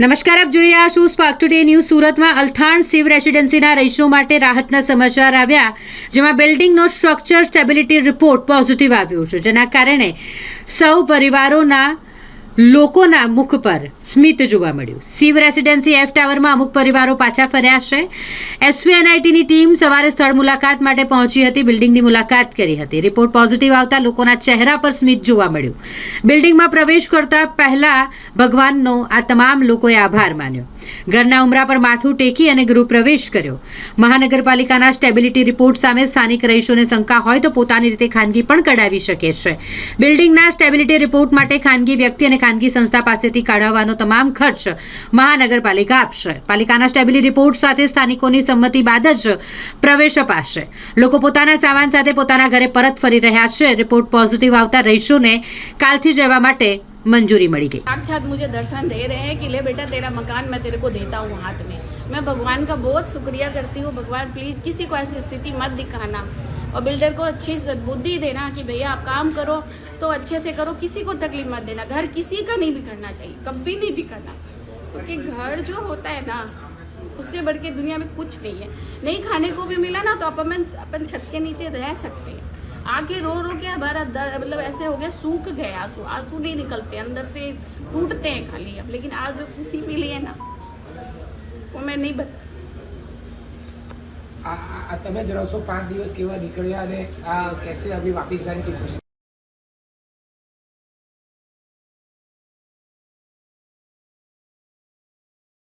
નમસ્કાર, આપ જોઈ રહ્યા છો સ્પાર્ક ટુડે ન્યૂઝ સુરતમાં અલથાણ સિવ રેસિડેન્સીના રહીશો માટે રાહતના સમાચાર આવ્યા, જેમાં બિલ્ડિંગનો સ્ટ્રક્ચર સ્ટેબિલિટી રિપોર્ટ પોઝિટિવ આવ્યો છે, જેના કારણે સૌ પરિવારોના લોકોના મુખ પર સ્મિત જોવા મળ્યું. શિવ રેસિડેન્સી એફ ટાવરમાં અમુક પરિવારો પાછા ફર્યા છે. એસવીએનઆઈટીની ટીમ સવારે સ્થળ મુલાકાત માટે પહોંચી હતી. બિલ્ડિંગની મુલાકાત કરી હતી. રિપોર્ટ પોઝિટિવ આવતા લોકોના ચહેરા પર સ્મિત જોવા મળ્યું. બિલ્ડિંગમાં પ્રવેશ કરતા પહેલા ભગવાનનો આ તમામ લોકોએ આભાર માન્યો. ઘરના ઉમરા પર માથું ટેકી અને ગૃહ પ્રવેશ કર્યો. મહાનગરપાલિકાના સ્ટેબિલિટી રિપોર્ટ સામે સ્થાનિક રહીશોને શંકા હોય તો પોતાની રીતે ખાનગી પણ કઢાવી શકે છે. બિલ્ડિંગના સ્ટેબિલિટી રિપોર્ટ માટે ખાનગી વ્યક્તિ અને ખાનગી સંસ્થા પાસેથી કાઢવવાનો તમામ ખર્ચ મહાનગરપાલિકા આપશે પાલિકાના સ્ટેબિલિટી રિપોર્ટ સાથે સ્થાનિકોની સંમતિ બાદ જ પ્રવેશ અપાશે લોકો પોતાના સામાન સાથે પોતાના ઘરે પરત ફરી રહ્યા છે રિપોર્ટ પોઝિટિવ આવતા રહીશોને કાલથી જ રહેવા માટે મંજૂરી મળી ગઈ साक्षात मुझे दर्शन दे रहे हैं कि ले बेटा तेरा मकान मैं तेरे को देता हूँ हाथ में मैं भगवान का बहुत शुक्रिया करती हूँ भगवान प्लीज़ किसी को ऐसी स्थिति मत दिखाना और बिल्डर को अच्छी बुद्धि देना कि भैया आप काम करो तो अच्छे से करो, किसी को तकलीफ़ मत देना। घर किसी का नहीं बिगड़ना चाहिए, कभी नहीं बिगड़ना चाहिए। क्योंकि घर जो होता है ना, उससे बढ़ के दुनिया में कुछ नहीं है। नहीं खाने को भी मिला ना तो अपन अपन छत के नीचे रह सकते हैं। आके रो रो के हमारा मतलब ऐसे हो गया, सूख गए आँसू। आँसू नहीं निकलते, अंदर से टूटते हैं खाली अब, लेकिन आज जो खुशी मिली है ना। वो मैं नहीं बता सकती। આ તમે જણાવશો પાંચ દિવસ કેવા નીકળ્યા અને આ કેસે અભી વાપિસ જાય કી